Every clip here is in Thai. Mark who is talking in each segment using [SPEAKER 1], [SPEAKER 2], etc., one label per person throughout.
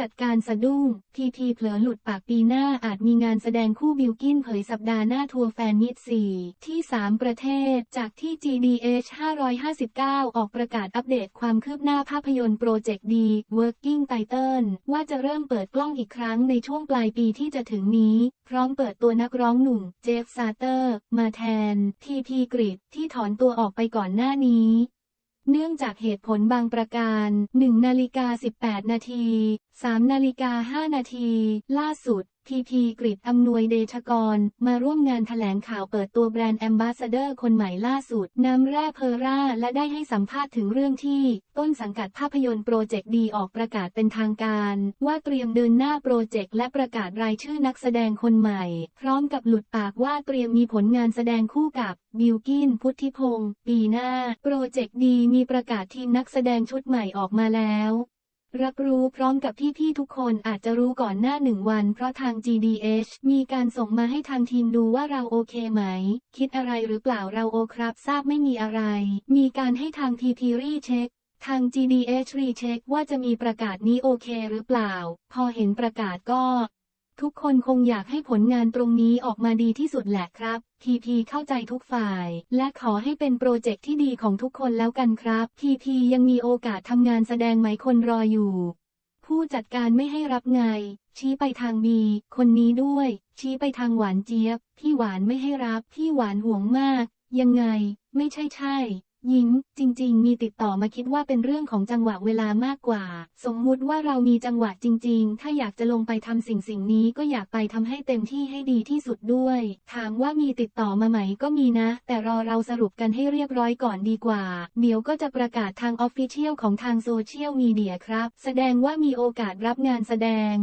[SPEAKER 1] จัดการสะดุ้งพีพีเผลอหลุดปากปีหน้าอาจมีงานแสดงคู่บิลกินเผยสัปดาห์หน้าทัวร์แฟนมิตร4ที่ 3 ประเทศ จากที่ GDH 559 ออกประกาศอัปเดตความคืบหน้าภาพยนตร์โปรเจกต์ดี Working Title ว่าจะเริ่มเปิดกล้องอีกครั้งในช่วงปลายปีที่จะถึงนี้ พร้อมเปิดตัวนักร้องหนุ่ม เจฟซาเตอร์ มาแทน ทีพีกริดที่ถอนตัวออกไปก่อนหน้านี้ เนื่องจากเหตุผลบางประการ 1 นาฬิกา 18 นาที 3 นาฬิกา 5 นาที ล่าสุด พีพีกริดอำนวยเดชกร มาร่วมงานแถลงข่าวเปิดตัวแบรนด์แอมบาสเดอร์คนใหม่ล่าสุด น้ำแร่เพอร่า และได้ให้สัมภาษณ์ถึงเรื่องที่ ต้นสังกัดภาพยนตร์โปรเจกต์ดีออกประกาศเป็นทางการ ว่าเตรียมเดินหน้าโปรเจกต์และประกาศรายชื่อนักแสดงคนใหม่ พร้อมกับหลุดปากว่าเตรียมมีผลงานแสดงคู่กับบิลกินพุทธิพงศ์ปีหน้า โปรเจกต์ดีมีประกาศทีมนักแสดงชุดใหม่ออกมาแล้ว รับรู้พร้อมกับพี่ๆทุกคนอาจจะรู้ก่อนหน้าหนึ่งวัน เพราะทาง GDH มีการส่งมาให้ทางทีมดูว่าเราโอเคไหม คิดอะไรหรือเปล่าเราโอครับทราบไม่มีอะไร มีการให้ทาง TP รีเช็คทาง GDH รีเช็คว่าจะมีประกาศนี้โอเคหรือเปล่า พอเห็นประกาศก็ ทุกคนคงอยากให้ผลงานตรงนี้ออกมาดีที่สุดแหละครับ TP เข้าใจทุกฝ่าย และขอให้เป็นโปรเจกต์ที่ดีของทุกคนแล้วกันครับ TP ยังมีโอกาสทำงานแสดงไหมคนรออยู่ ผู้จัดการไม่ให้รับไง ชี้ไปทางบีคนนี้ด้วย ชี้ไปทางหวานเจี๊ยบ พี่หวานไม่ให้รับ พี่หวานห่วงมาก ยังไง ไม่ใช่ใช่ ยิ้ม จริง ๆ มีติดต่อมาคิดว่าเป็นเรื่องของจังหวะเวลามากกว่า สมมุติว่าเรามีจังหวะจริง ๆ ถ้าอยากจะลงไปทำสิ่งสิ่งนี้ก็อยากไปทำให้เต็มที่ให้ดีที่สุดด้วย ถามว่ามีติดต่อมาไหมก็มีนะ แต่รอเราสรุปกันให้เรียบร้อยก่อนดีกว่า เดี๋ยวก็จะประกาศทางออฟฟิเชียลของทางโซเชียลมีเดียครับ แสดงว่ามีโอกาสรับงานแสดง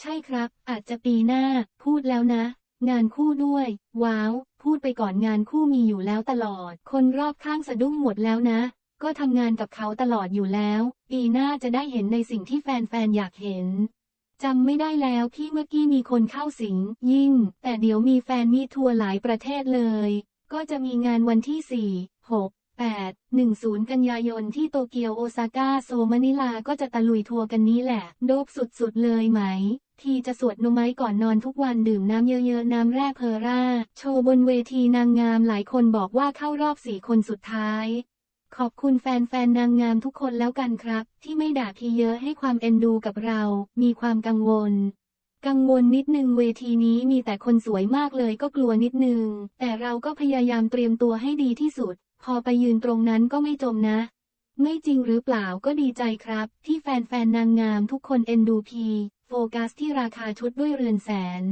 [SPEAKER 1] ใช่ครับ อาจจะปีหน้า พูดแล้วนะ งานคู่ด้วย ว้าว พูดไปก่อนงานคู่มีอยู่แล้วตลอด คนรอบข้างสะดุ้งหมดแล้วนะ ก็ทำงานกับเขาตลอดอยู่แล้ว ปีหน้าจะได้เห็นในสิ่งที่แฟนๆอยากเห็นจำไม่ได้แล้วพี่เมื่อกี้มีคนเข้าสิง ยิ่ง แต่เดี๋ยวมีแฟนมีทัวร์หลายประเทศเลย ก็จะมีงานวันที่ 4 6 8 1 0 กันยายนที่โตเกียวโอซาก้าโซมะนิลาก็จะตะลุยทัวร์กันนี้แหละ โดบสุดๆเลยไหม ทีจะสวดนมไม้ก่อนนอนทุกวันดื่มน้ำเยอะๆ น้ำแร่เพอร่า โชว์บนเวทีนางงามหลายคนบอกว่าเข้ารอบสี่คนสุดท้าย ขอบคุณแฟนๆนางงามทุกคนแล้วกันครับ ที่ไม่ด่าทีเยอะให้ความเอ็นดูกับเรา มีความกังวลกังวลนิดนึงเวทีนี้มีแต่คนสวยมากเลยก็กลัวนิดนึง แต่เราก็พยายามเตรียมตัวให้ดีที่สุด พอไปยืนตรงนั้นก็ไม่จมนะ ไม่จริงหรือเปล่าก็ดีใจครับ ที่แฟนๆนางงามทุกคนเอ็นดูพีโฟกัสที่ราคาชุดด้วยเรือนแสน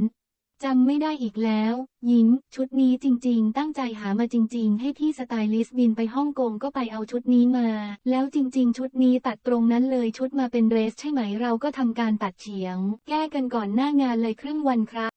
[SPEAKER 1] จำไม่ได้อีกแล้ว ยิ้ม ชุดนี้จริง ๆ ตั้งใจหามาจริง ๆ ให้พี่สไตลิสต์บินไปฮ่องกงก็ไปเอาชุดนี้มา แล้วจริง ๆ ชุดนี้ตัดตรงนั้นเลยชุดมาเป็นเดรสใช่ไหมเราก็ทำการตัดเฉียง แก้กันก่อนหน้างานเลยครึ่งวันครับ